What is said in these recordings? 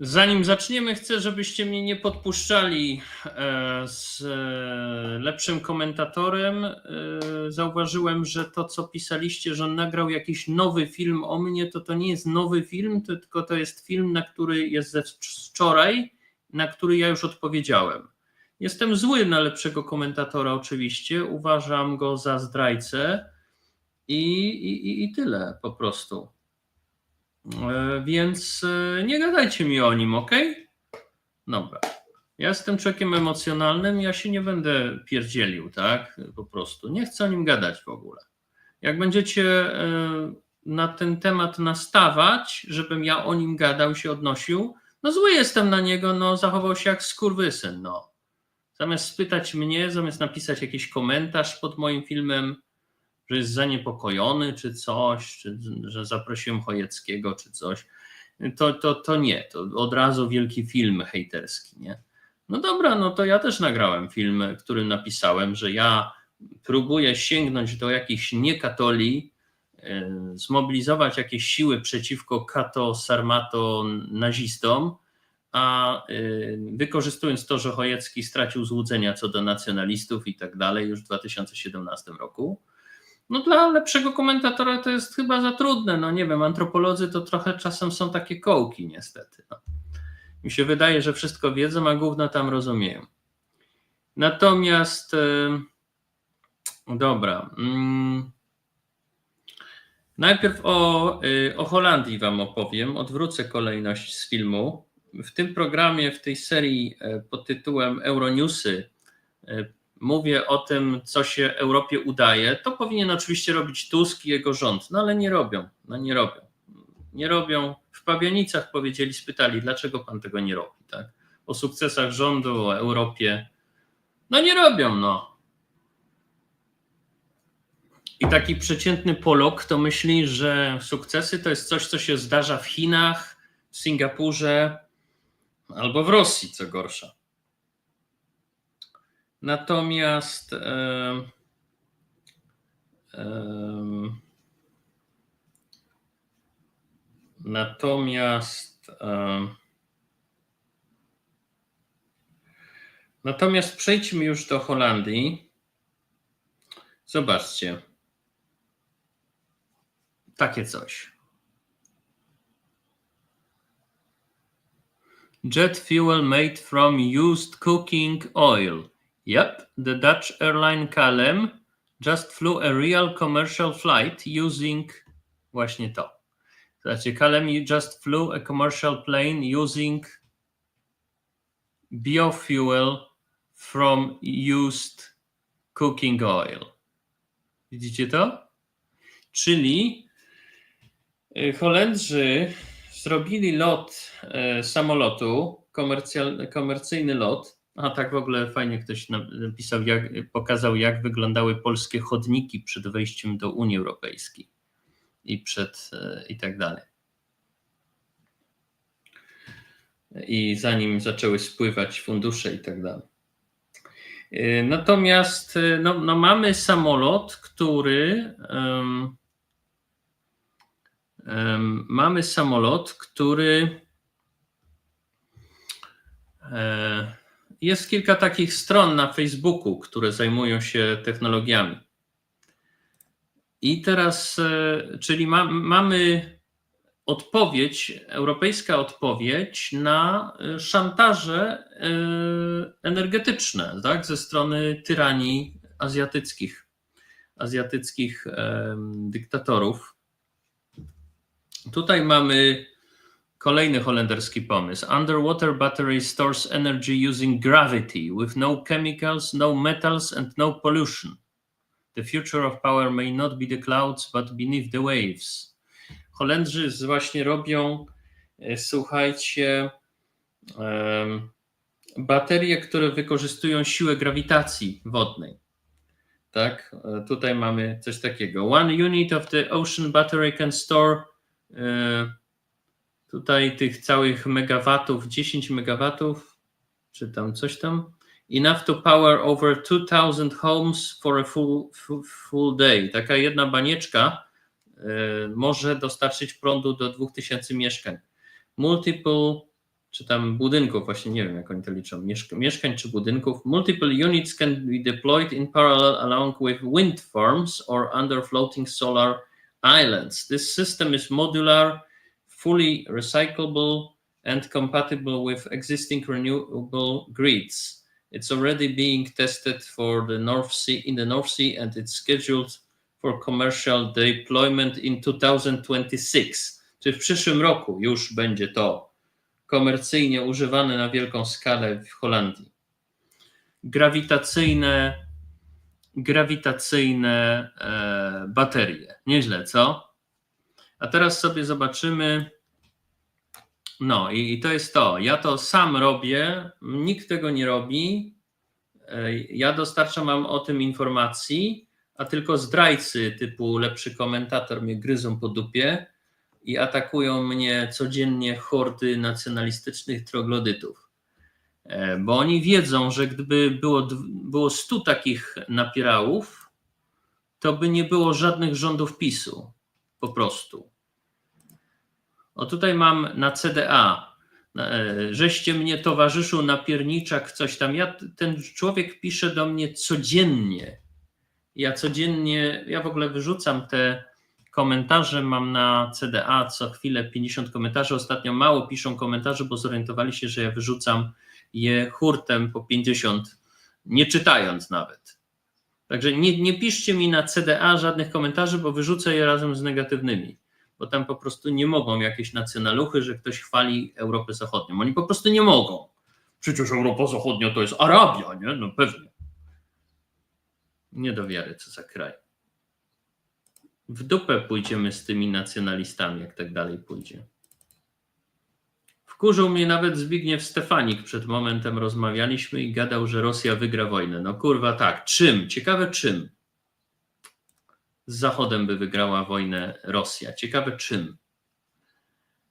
Zanim zaczniemy, chcę, żebyście mnie nie podpuszczali e, z e, lepszym komentatorem. E, Zauważyłem, że to, co pisaliście, że on nagrał jakiś nowy film o mnie, to to nie jest nowy film, tylko to jest film, na który jest ze wczoraj, na który ja już odpowiedziałem. Jestem zły na lepszego komentatora, oczywiście. Uważam go za zdrajcę i, i- i tyle po prostu. E, Więc e, nie gadajcie mi o nim, ok? Dobra. Ja jestem człowiekiem emocjonalnym, ja się nie będę pierdzielił, tak? Po prostu. Nie chcę o nim gadać w ogóle. Jak będziecie e, na ten temat nastawać, żebym ja o nim gadał, się odnosił, no zły jestem na niego, no zachował się jak skurwysyn, no. Zamiast spytać mnie, zamiast napisać jakiś komentarz pod moim filmem, że jest zaniepokojony czy coś, czy że zaprosiłem Chojeckiego czy coś, to, to, to nie, to od razu wielki film hejterski, nie? No dobra, no to ja też nagrałem film, którym napisałem, że ja próbuję sięgnąć do jakichś niekatoli, e, zmobilizować jakieś siły przeciwko kato, sarmato, nazistom, a e, wykorzystując to, że Chojecki stracił złudzenia co do nacjonalistów i tak dalej już w 2017 roku, no dla lepszego komentatora to jest chyba za trudne. No nie wiem, antropolodzy to trochę czasem są takie kołki niestety. No. Mi się wydaje, że wszystko wiedzą, a gówno tam rozumieją. Natomiast dobra. Mm, najpierw o, e, o Holandii wam opowiem. Odwrócę kolejność z filmu. W tym programie, w tej serii e, pod tytułem Euronewsy e, mówię o tym, co się Europie udaje, to powinien oczywiście robić Tusk i jego rząd, no ale nie robią, no nie robią. Nie robią. W Pabianicach powiedzieli, spytali, dlaczego pan tego nie robi, tak? O sukcesach rządu, o Europie. No nie robią, no. I taki przeciętny Polok to myśli, że sukcesy to jest coś, co się zdarza w Chinach, w Singapurze albo w Rosji, co gorsza. Natomiast natomiast natomiast przejdźmy już do Holandii. Zobaczcie. Takie coś. Jet fuel made from used cooking oil. Yep, the Dutch airline KLM just flew a real commercial flight using właśnie to. Znaczy, KLM just flew a commercial plane using biofuel from used cooking oil. Widzicie to? Czyli y, Holendrzy zrobili lot e, samolotu, komercyjny lot. A tak w ogóle fajnie ktoś napisał, jak, pokazał, jak wyglądały polskie chodniki przed wejściem do Unii Europejskiej i przed e, i tak dalej. I zanim zaczęły spływać fundusze i tak dalej. E, Natomiast e, no, no mamy samolot, który em, em, mamy samolot, który e, jest kilka takich stron na Facebooku, które zajmują się technologiami. I teraz, e, czyli ma, mamy odpowiedź, europejska odpowiedź na e, szantaże e, energetyczne tak, ze strony tyranii azjatyckich, azjatyckich dyktatorów. Tutaj mamy kolejny holenderski pomysł. Underwater battery stores energy using gravity with no chemicals, no metals and no pollution. The future of power may not be the clouds, but beneath the waves. Holendrzy właśnie robią, e, słuchajcie, baterie, które wykorzystują siłę grawitacji wodnej. Tak, e, tutaj mamy coś takiego. One unit of the ocean battery can store e, tutaj tych całych megawatów, 10 megawatów, czy tam coś tam, enough to power over 2000 homes for a full, full, day. Taka jedna banieczka y, może dostarczyć prądu do 2000 mieszkań. Multiple czy tam budynków, właśnie nie wiem jak oni to liczą, mieszka- mieszkań czy budynków. Multiple units can be deployed in parallel along with wind farms or under floating solar islands. This system is modular, fully recyclable and compatible with existing renewable grids. It's already being tested for the North Sea in the North Sea and it's scheduled for commercial deployment in 2026. Czyli w przyszłym roku już będzie to komercyjnie używane na wielką skalę w Holandii. Grawitacyjne, grawitacyjne e, baterie. Nieźle, co? A teraz sobie zobaczymy. No i, i to jest to. Ja to sam robię, nikt tego nie robi. Ja dostarczam wam o tym informacji, a tylko zdrajcy typu lepszy komentator mnie gryzą po dupie i atakują mnie codziennie hordy nacjonalistycznych troglodytów. E, Bo oni wiedzą, że gdyby było, było 100 takich napierałów, to by nie było żadnych rządów PiSu. Po prostu. O tutaj mam na CDA. e, Żeście mnie towarzyszył napierniczak, coś tam. Ja, ten człowiek pisze do mnie codziennie. Ja codziennie, ja w ogóle wyrzucam te komentarze, mam na CDA co chwilę 50 komentarzy. Ostatnio mało piszą komentarze, bo zorientowali się, że ja wyrzucam je hurtem po 50, nie czytając nawet. Także nie, nie piszcie mi na CDA żadnych komentarzy, bo wyrzucę je razem z negatywnymi, bo tam po prostu nie mogą jakieś nacjonaluchy, że ktoś chwali Europę Zachodnią. Oni po prostu nie mogą. Przecież Europa Zachodnia to jest Arabia, nie? No pewnie. Nie do wiary, co za kraj. W dupę pójdziemy z tymi nacjonalistami, jak tak dalej pójdzie. Wkurzył mnie nawet Zbigniew Stefanik. Przed momentem rozmawialiśmy i gadał, że Rosja wygra wojnę. No kurwa, tak. Czym? Ciekawe czym? Z Zachodem by wygrała wojnę Rosja. Ciekawe czym?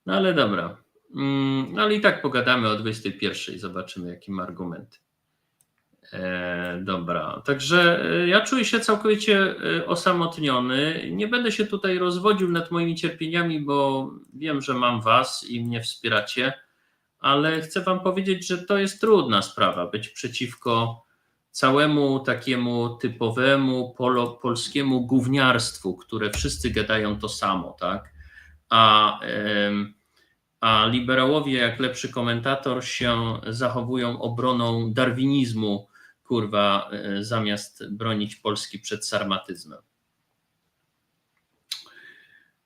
No ale dobra. Mm, No ale i tak pogadamy o 21. Zobaczymy, jakie ma argumenty. E, dobra, także e, ja czuję się całkowicie e, osamotniony. Nie będę się tutaj rozwodził nad moimi cierpieniami, bo wiem, że mam Was i mnie wspieracie, ale chcę Wam powiedzieć, że to jest trudna sprawa być przeciwko całemu takiemu typowemu polo, polskiemu gówniarstwu, które wszyscy gadają to samo, tak? A, a liberałowie, jak lepszy komentator, się zachowują obroną darwinizmu kurwa, e, zamiast bronić Polski przed sarmatyzmem.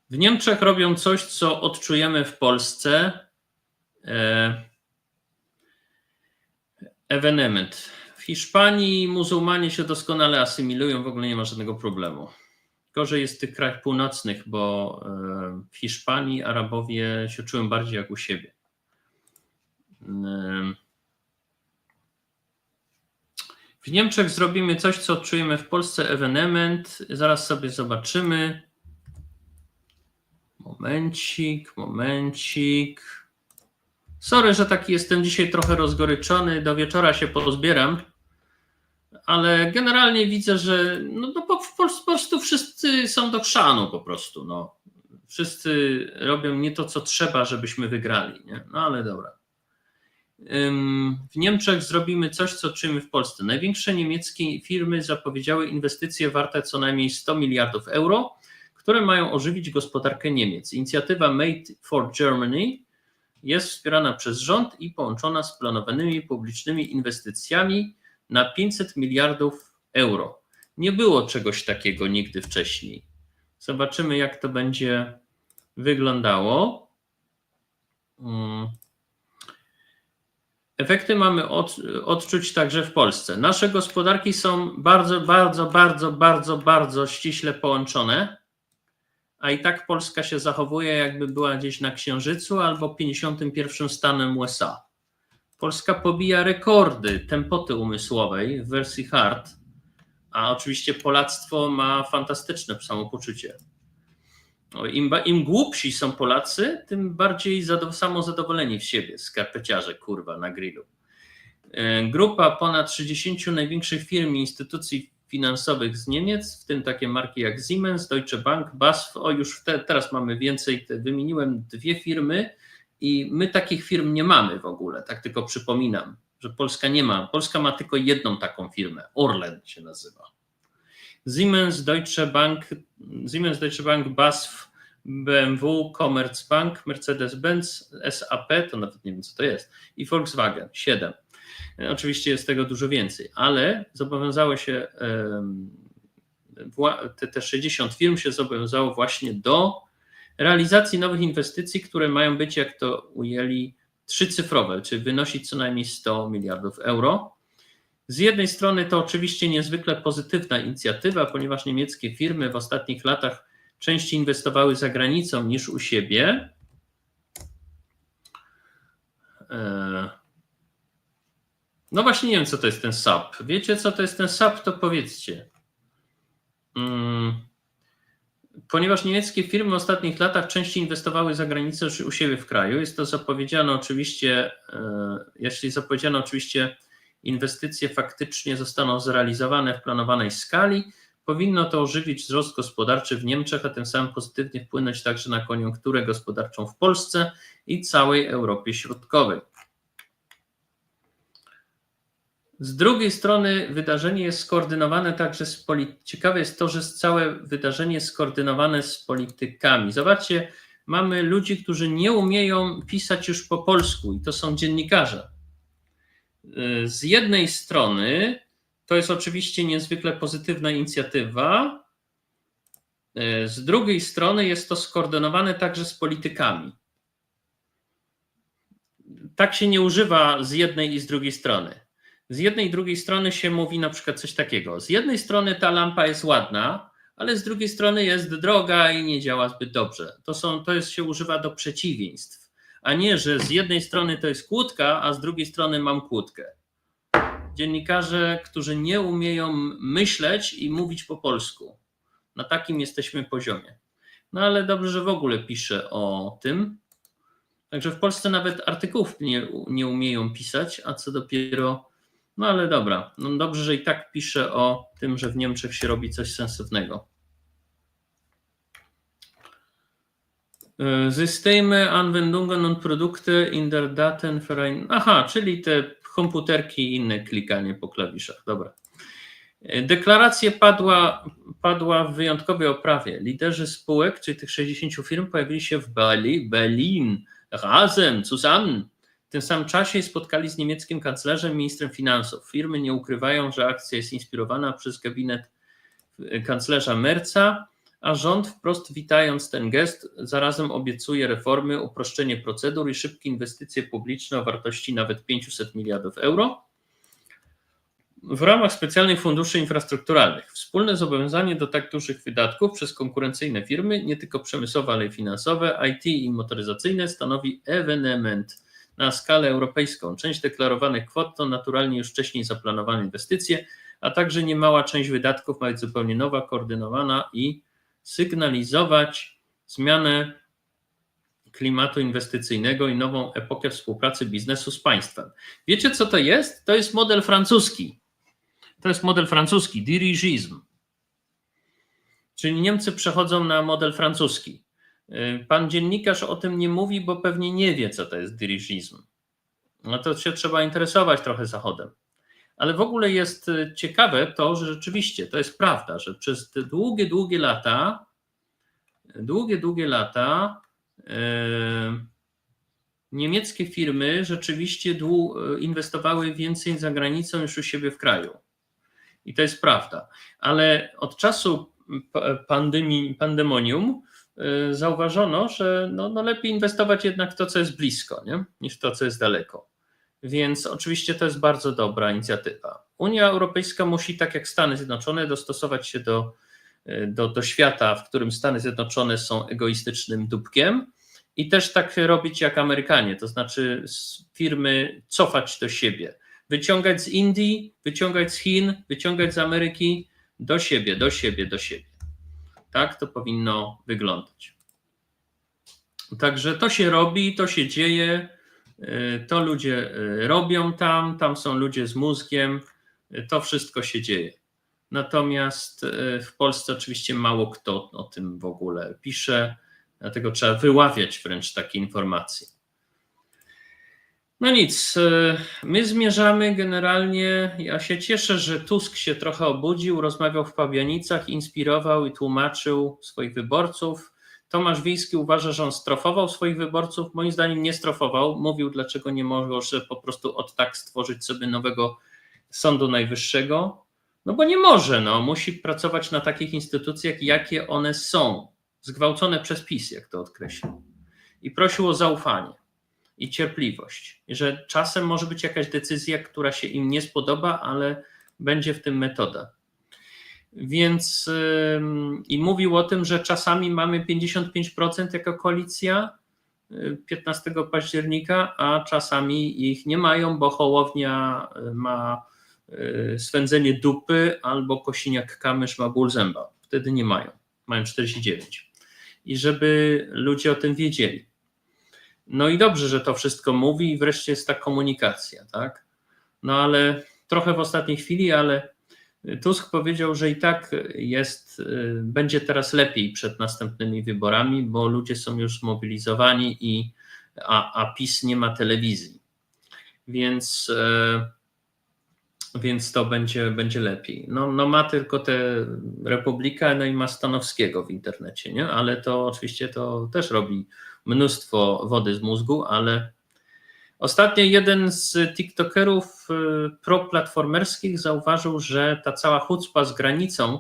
W Niemczech robią coś, co odczujemy w Polsce. E, Evenement. W Hiszpanii muzułmanie się doskonale asymilują, w ogóle nie ma żadnego problemu. Gorzej jest w tych krajach północnych, bo e, w Hiszpanii Arabowie się czują bardziej jak u siebie. W Niemczech zrobimy coś, co odczujemy w Polsce, ewenement. Zaraz sobie zobaczymy. Momencik, momencik. Sorry, że taki jestem dzisiaj trochę rozgoryczony. Do wieczora się pozbieram. Ale generalnie widzę, że no, no po, po prostu wszyscy są do chrzanu po prostu. No. Wszyscy robią nie to, co trzeba, żebyśmy wygrali. Nie? No ale dobra. W Niemczech zrobimy coś, co czujemy w Polsce. Największe niemieckie firmy zapowiedziały inwestycje warte co najmniej 100 miliardów euro, które mają ożywić gospodarkę Niemiec. Inicjatywa Made for Germany jest wspierana przez rząd i połączona z planowanymi publicznymi inwestycjami na 500 miliardów euro. Nie było czegoś takiego nigdy wcześniej. Zobaczymy, jak to będzie wyglądało. Hmm. Efekty mamy od, odczuć także w Polsce. Nasze gospodarki są bardzo, bardzo, bardzo, bardzo, bardzo ściśle połączone, a i tak Polska się zachowuje, jakby była gdzieś na Księżycu albo 51 stanem USA. Polska pobija rekordy tempoty umysłowej w wersji hard, a oczywiście Polactwo ma fantastyczne samopoczucie. Im, Im głupsi są Polacy, tym bardziej zado, samozadowoleni w siebie, skarpeciarze, kurwa, na grillu. Grupa ponad 60 największych firm i instytucji finansowych z Niemiec, w tym takie marki jak Siemens, Deutsche Bank, BASF, o już te, teraz mamy więcej, te, wymieniłem dwie firmy I my takich firm nie mamy w ogóle, tak tylko przypominam, że Polska nie ma. Polska ma tylko jedną taką firmę, Orlen się nazywa. Siemens, Deutsche Bank, Siemens, Deutsche Bank, BASF, BMW, Commerzbank, Mercedes-Benz, SAP, to nawet nie wiem co to jest, i Volkswagen, 7. Oczywiście jest tego dużo więcej, ale zobowiązały się, te, te 60 firm się zobowiązało właśnie do realizacji nowych inwestycji, które mają być, jak to ujęli, trzycyfrowe, czyli wynosić co najmniej 100 miliardów euro. Z jednej strony to oczywiście niezwykle pozytywna inicjatywa, ponieważ niemieckie firmy w ostatnich latach częściej inwestowały za granicą niż u siebie. E, no właśnie nie wiem, co to jest ten SAP. Wiecie, co to jest ten SAP, to powiedzcie. Mm, ponieważ niemieckie firmy w ostatnich latach częściej inwestowały za granicą niż u siebie w kraju, jest to zapowiedziano oczywiście, e, jeśli zapowiedziano oczywiście inwestycje faktycznie zostaną zrealizowane w planowanej skali, powinno to ożywić wzrost gospodarczy w Niemczech, a tym samym pozytywnie wpłynąć także na koniunkturę gospodarczą w Polsce i całej Europie Środkowej. Z drugiej strony wydarzenie jest skoordynowane także z politykami. Ciekawe jest to, że całe wydarzenie jest skoordynowane z politykami. Zobaczcie, mamy ludzi, którzy nie umieją pisać już po polsku i to są dziennikarze. Z jednej strony to jest oczywiście niezwykle pozytywna inicjatywa. Z drugiej strony jest to skoordynowane także z politykami. Tak się nie używa z jednej i z drugiej strony. Z jednej i drugiej strony się mówi na przykład coś takiego. Z jednej strony ta lampa jest ładna, ale z drugiej strony jest droga i nie działa zbyt dobrze. To, są, to jest, się używa do przeciwieństw, a nie, że z jednej strony to jest kłódka, a z drugiej strony mam kłódkę. Dziennikarze, którzy nie umieją myśleć i mówić po polsku. Na takim jesteśmy poziomie. No ale dobrze, że w ogóle piszę o tym. Także w Polsce nawet artykułów nie, nie umieją pisać, a co dopiero no ale dobra, no dobrze, że i tak pisze o tym, że w Niemczech się robi coś sensownego. Systeme, Anwendungen und Produkte in der Datenverein. Aha, czyli te komputerki i inne klikanie po klawiszach. Dobra. E, deklaracja padła, padła w wyjątkowej oprawie. Liderzy spółek, czyli tych 60 firm, pojawili się w Berlin, Berlin razem, zusammen w tym samym czasie spotkali z niemieckim kanclerzem, ministrem finansów. Firmy nie ukrywają, że akcja jest inspirowana przez gabinet kanclerza Merca, a rząd wprost witając ten gest, zarazem obiecuje reformy, uproszczenie procedur i szybkie inwestycje publiczne o wartości nawet 500 miliardów euro. W ramach specjalnych funduszy infrastrukturalnych wspólne zobowiązanie do tak dużych wydatków przez konkurencyjne firmy, nie tylko przemysłowe, ale i finansowe, IT i motoryzacyjne, stanowi ewenement na skalę europejską. Część deklarowanych kwot to naturalnie już wcześniej zaplanowane inwestycje, a także niemała część wydatków ma być zupełnie nowa, koordynowana i sygnalizować zmianę klimatu inwestycyjnego i nową epokę współpracy biznesu z państwem. Wiecie, co to jest? To jest model francuski. To jest model francuski, dirigisme. Czyli Niemcy przechodzą na model francuski. Y, pan dziennikarz o tym nie mówi, bo pewnie nie wie, co to jest dirigism. No to się trzeba interesować trochę Zachodem. Ale w ogóle jest y, ciekawe to, że rzeczywiście to jest prawda, że przez te długie, długie lata, długie, długie lata yy, niemieckie firmy rzeczywiście inwestowały więcej za granicą niż u siebie w kraju. I to jest prawda. Ale od czasu pandemii, pandemonium Y, zauważono, że no, no lepiej inwestować jednak w to, co jest blisko, nie? niż to, co jest daleko. Więc oczywiście to jest bardzo dobra inicjatywa. Unia Europejska musi, tak jak Stany Zjednoczone, dostosować się do, y, do, do świata, w którym Stany Zjednoczone są egoistycznym dupkiem i też tak robić jak Amerykanie, to znaczy firmy cofać do siebie, wyciągać z Indii, wyciągać z Chin, wyciągać z Ameryki do siebie, do siebie, do siebie. Tak to powinno wyglądać. Także to się robi, to się dzieje, to ludzie y, robią tam, tam są ludzie z mózgiem, y, to wszystko się dzieje. Natomiast w Polsce oczywiście mało kto o tym w ogóle pisze, dlatego trzeba wyławiać wręcz takie informacje. No nic, my zmierzamy generalnie. Ja się cieszę, że Tusk się trochę obudził, rozmawiał w Pabianicach, inspirował i tłumaczył swoich wyborców. Tomasz Wiejski uważa, że on strofował swoich wyborców. Moim zdaniem nie strofował. Mówił, dlaczego nie może po prostu od tak stworzyć sobie nowego Sądu Najwyższego. No bo nie może, no. musi pracować na takich instytucjach, jakie one są. Zgwałcone przez PiS, jak to odkreślił. I prosił o zaufanie i cierpliwość. Że czasem może być jakaś decyzja, która się im nie spodoba, ale będzie w tym metoda. Więc i mówił o tym, że czasami mamy 55% jako koalicja y, 15 października, a czasami ich nie mają, bo Hołownia y, ma y, swędzenie dupy albo Kosiniak-Kamysz ma ból zęba. Wtedy nie mają. Mają 49. I żeby ludzie o tym wiedzieli. No i dobrze, że to wszystko mówi i wreszcie jest ta komunikacja, tak? No ale trochę w ostatniej chwili, ale Tusk powiedział, że i tak jest, y, będzie teraz lepiej przed następnymi wyborami, bo ludzie są już zmobilizowani i a, a PiS nie ma telewizji. Więc, e, więc to będzie, będzie lepiej. No, no ma tylko tę Republikę, no i ma Stanowskiego w internecie, nie? Ale to oczywiście to też robi mnóstwo wody z mózgu, ale ostatnio jeden z TikTokerów y, proplatformerskich zauważył, że ta cała chucpa z granicą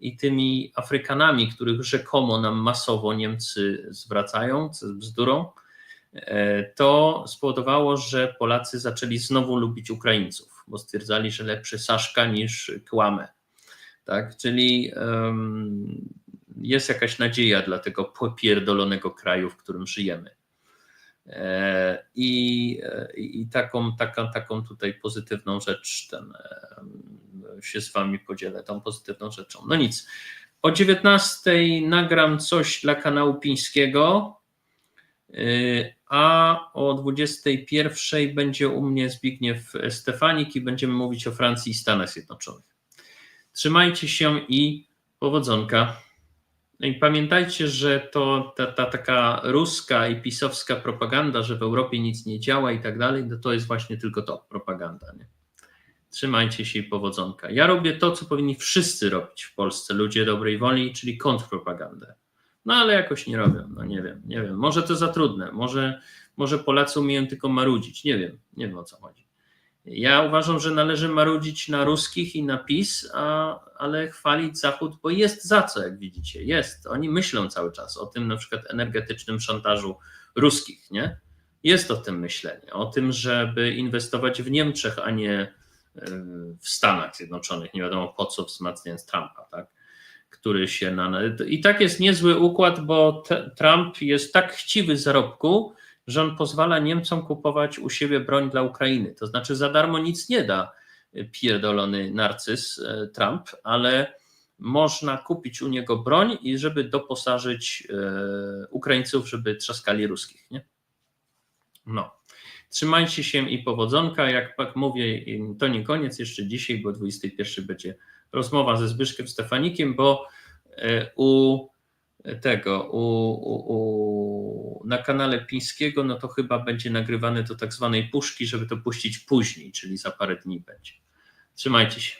i tymi Afrykanami, których rzekomo nam masowo Niemcy zwracają, co jest bzdurą, e, to spowodowało, że Polacy zaczęli znowu lubić Ukraińców, bo stwierdzali, że lepszy Saszka niż Kłamę. Tak, czyli um, jest jakaś nadzieja dla tego popierdolonego kraju, w którym żyjemy. E, I, i taką, taką, taką tutaj pozytywną rzecz ten, się z Wami podzielę, tą pozytywną rzeczą. No nic. O 19 nagram coś dla kanału Pińskiego, y, a o 21 będzie u mnie Zbigniew Stefanik i będziemy mówić o Francji i Stanach Zjednoczonych. Trzymajcie się i powodzonka. No i pamiętajcie, że to ta, ta taka ruska i pisowska propaganda, że w Europie nic nie działa i tak dalej, no to jest właśnie tylko to, propaganda. Nie? Trzymajcie się i powodzonka. Ja robię to, co powinni wszyscy robić w Polsce, ludzie dobrej woli, czyli kontrpropagandę. No ale jakoś nie robią, no nie wiem, nie wiem. Może to za trudne, może, może Polacy umieją tylko marudzić, nie wiem, nie wiem o co chodzi. Ja uważam, że należy marudzić na ruskich i na PiS, a, ale chwalić Zachód, bo jest za co, jak widzicie. Jest. Oni myślą cały czas o tym na przykład energetycznym szantażu ruskich, nie? Jest o tym myślenie, o tym, żeby inwestować w Niemczech, a nie e, w Stanach Zjednoczonych. Nie wiadomo po co wzmacniając Trumpa, tak? Który się na. I tak jest niezły układ, bo Trump jest tak chciwy zarobku, że on pozwala Niemcom kupować u siebie broń dla Ukrainy. To znaczy za darmo nic nie da pierdolony narcyz e, Trump, ale można kupić u niego broń i żeby doposażyć e, Ukraińców, żeby trzaskali ruskich. Nie? No. Trzymajcie się i powodzonka. Jak tak mówię, to nie koniec jeszcze dzisiaj, bo 21 będzie rozmowa ze Zbyszkiem Stefanikiem, bo u tego, u, u, u, na kanale Pińskiego, no to chyba będzie nagrywane do tak zwanej puszki, żeby to puścić później, czyli za parę dni będzie. Trzymajcie się.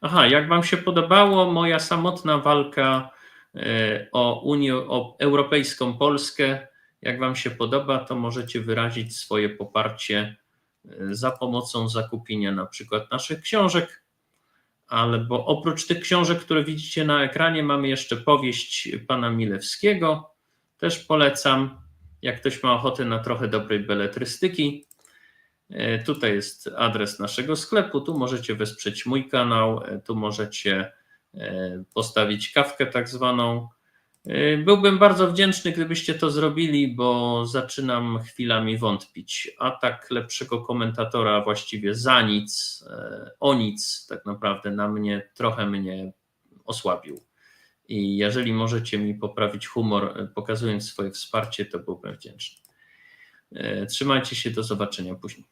Aha, jak Wam się podobało moja samotna walka e, o Unię, o Europejską Polskę, jak Wam się podoba, to możecie wyrazić swoje poparcie e, za pomocą zakupienia na przykład naszych książek ale bo oprócz tych książek, które widzicie na ekranie, mamy jeszcze powieść pana Milewskiego. Też polecam, jak ktoś ma ochotę na trochę dobrej beletrystyki. E, tutaj jest adres naszego sklepu. Tu możecie wesprzeć mój kanał, e, tu możecie e, postawić kawkę tak zwaną. Y, byłbym bardzo wdzięczny, gdybyście to zrobili, bo zaczynam chwilami wątpić. Atak lepszego komentatora właściwie za nic, e, o nic, tak naprawdę na mnie, trochę mnie osłabił. I jeżeli możecie mi poprawić humor, e, pokazując swoje wsparcie, to byłbym wdzięczny. E, trzymajcie się, do zobaczenia później.